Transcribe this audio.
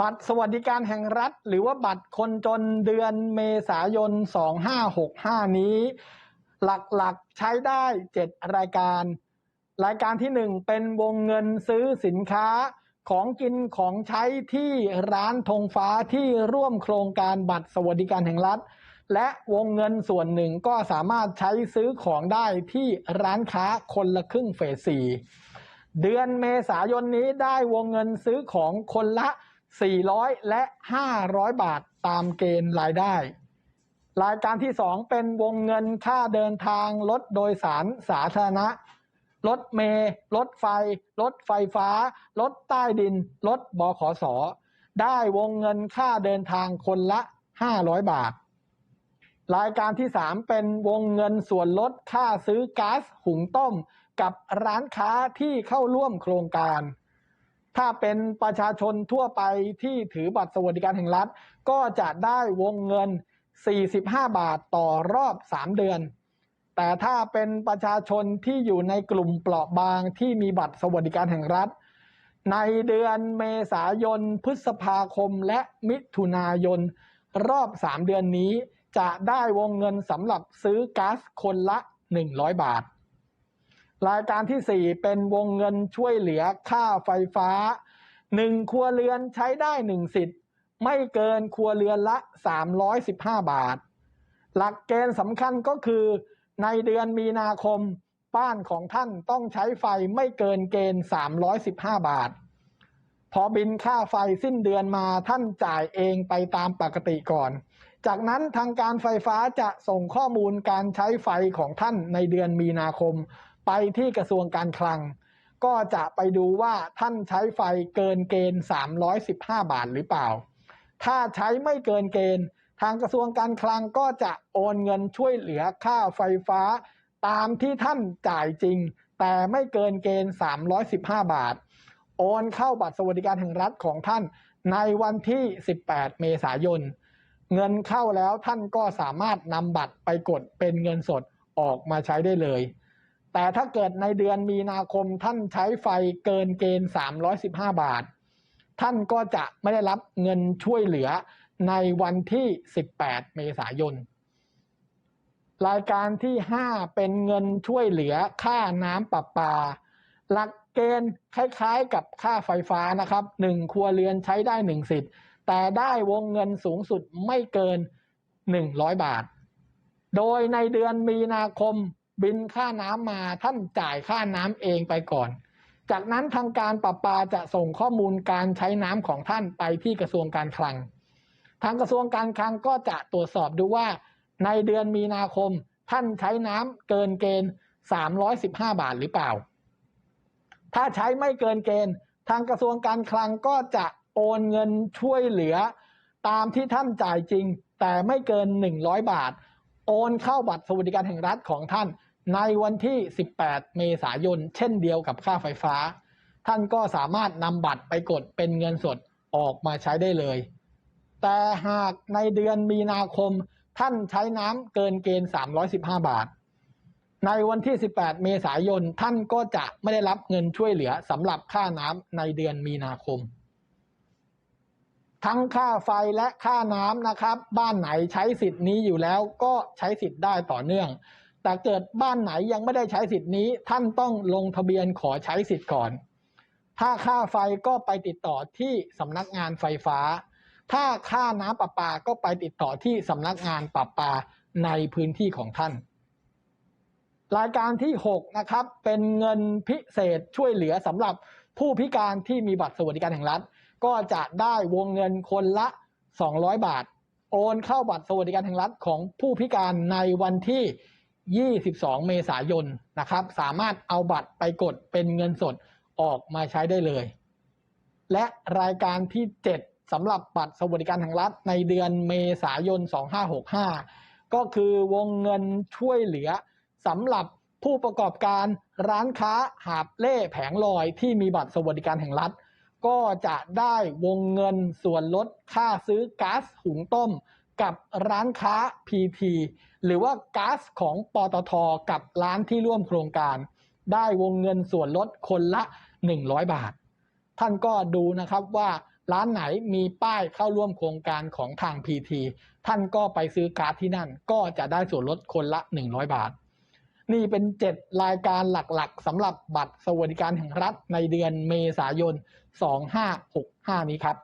บัตรสวัสดิการแห่งรัฐ หรือว่าบัตรคนจนเดือนเมษายน 2565 นี้ หลักๆใช้ได้ 7 รายการ รายการที่ 1 เป็นวงเงินซื้อสินค้าของกินของใช้ที่ร้านธงฟ้าที่ร่วมโครงการบัตรสวัสดิการแห่งรัฐ และวงเงินส่วนหนึ่งก็สามารถใช้ซื้อของได้ที่ร้านค้าคนละครึ่งเฟสสี่เดือนเมษายนนี้ได้วงเงินซื้อของคนละ 400 และ 500 บาทตามเกณฑ์รายได้ รายการที่ 2 เป็นวงเงินค่าเดินทางรถโดยสารสาธารณะ รถเมล์รถไฟ รถไฟฟ้า รถใต้ดิน รถบขส ได้วงเงินค่าเดินทางคนละ 500 บาท รายการที่ 3 เป็นวงเงินส่วนลดค่าซื้อก๊าซหุงต้ม กับร้านค้าที่เข้าร่วมโครงการ ถ้าเป็นประชาชนทั่วไปที่ถือบัตรสวัสดิการแห่งรัฐ ก็จะได้วงเงิน 45 บาทต่อรอบ 3 เดือน แต่ถ้าเป็นประชาชนที่อยู่ในกลุ่มเปราะบางที่มีบัตรสวัสดิการแห่งรัฐ ในเดือนเมษายน พฤษภาคมและมิถุนายน รอบ 3 เดือนนี้ จะได้วงเงินสำหรับซื้อก๊าซคนละ 100 บาท รายการที่ 4 เป็นวงเงินช่วยเหลือค่าไฟฟ้า 1 ครัวเรือนใช้ได้ 1 สิทธิ์ ไม่เกินครัวเรือนละ 315 บาท หลักเกณฑ์สำคัญก็คือ ในเดือนมีนาคม บ้านของท่านต้องใช้ไฟไม่เกินเกณฑ์ 315 บาท พอบินค่าไฟสิ้นเดือนมาท่านจ่ายเองไปตามปกติก่อน จากนั้นทางการไฟฟ้าจะส่งข้อมูลการใช้ไฟของท่านในเดือนมีนาคม ไปที่กระทรวงการคลัง ก็จะไปดูว่าท่านใช้ไฟเกินเกณฑ์ 315 บาทหรือเปล่า ถ้าใช้ไม่เกินเกณฑ์ ทางกระทรวงการคลังก็จะโอนเงินช่วยเหลือค่าไฟฟ้า ตามที่ท่านจ่ายจริง แต่ไม่เกินเกณฑ์ 315 บาท โอนเข้าบัตรสวัสดิการแห่งรัฐของท่านในวันที่ 18 เมษายน เงินเข้าแล้วท่านก็สามารถนำบัตรไปกดเป็นเงินสดออกมาใช้ได้เลย แต่ถ้าเกิดในเดือนมีนาคมท่านใช้ไฟเกินเกณฑ์ 315 บาท ท่านก็จะไม่ได้รับเงินช่วยเหลือในวันที่ 18 เมษายน รายการที่ 5 เป็นเงินช่วยเหลือค่าน้ำประปา หลักเกณฑ์คล้ายๆกับค่าไฟฟ้านะครับ 1 ครัวเรือนใช้ได้ 1 สิทธิ์ แต่ได้วงเงินสูงสุดไม่เกิน 100 บาท โดยในเดือนมีนาคม บินค่าน้ำมาท่านจ่ายค่าน้ำเองไปก่อน จากนั้นทางการประปาจะส่งข้อมูลการใช้น้ำของท่านไปที่กระทรวงการคลัง ทางกระทรวงการคลังก็จะตรวจสอบดูว่า ในเดือนมีนาคม ท่านใช้น้ำเกินเกณฑ์ 315 บาทหรือเปล่า ถ้าใช้ไม่เกินเกณฑ์ ทางกระทรวงการคลังก็จะโอนเงินช่วยเหลือ ตามที่ท่านจ่ายจริง แต่ไม่เกิน 100 บาท โอนเข้าบัตรสวัสดิการแห่งรัฐของท่าน ในวันที่ 18 เมษายน เช่นเดียวกับค่าไฟฟ้า ท่านก็สามารถนำบัตรไปกดเป็นเงินสดออกมาใช้ได้เลย แต่หากในเดือนมีนาคมท่านใช้น้ำเกินเกณฑ์ 315 บาท ในวันที่ 18 เมษายน ท่านก็จะไม่ได้รับเงินช่วยเหลือสำหรับค่าน้ำในเดือนมีนาคม ทั้งค่าไฟและค่าน้ำนะครับ บ้านไหนใช้สิทธิ์นี้อยู่แล้วก็ใช้สิทธิ์ได้ต่อเนื่อง แต่เกิดบ้านไหนยังไม่ได้ใช้สิทธิ์นี้ ท่านต้องลงทะเบียนขอใช้สิทธิ์ก่อน ถ้าค่าไฟก็ไปติดต่อที่สำนักงานไฟฟ้า ถ้าค่าน้ำประปาก็ไปติดต่อที่สำนักงานประปาในพื้นที่ของท่าน รายการที่ 6 นะครับ เป็นเงินพิเศษช่วยเหลือสำหรับผู้พิการที่มีบัตรสวัสดิการแห่งรัฐ ก็จะได้วงเงินคนละ 200 บาท โอนเข้าบัตรสวัสดิการแห่งรัฐของผู้พิการในวันที่ 22 เมษายนนะครับ สามารถเอาบัตรไปกดเป็นเงินสดออกมาใช้ได้เลย และรายการที่ 7สำหรับบัตรสวัสดิการแห่งรัฐในเดือนเมษายน 2565 ก็คือวงเงินช่วยเหลือสำหรับผู้ประกอบการร้านค้าหาบเล่แผงลอยที่มีบัตรสวัสดิการแห่งรัฐ ก็จะได้วงเงินส่วนลดค่าซื้อก๊าซหุงต้ม กับร้านค้า PT หรือว่าก๊าซของปตทกับร้านที่ร่วมโครงการ ได้วงเงินส่วนลดคนละ 100 บาท ท่านก็ดูนะครับว่าร้านไหนมีป้ายเข้าร่วมโครงการของทาง PT ท่านก็ไปซื้อการ์ดที่นั่น ก็จะได้ส่วนลดคนละ 100 บาท นี่เป็น 7 รายการหลักๆสำหรับบัตรสวัสดิการแห่งรัฐในเดือนเมษายน 2565 นี้ครับ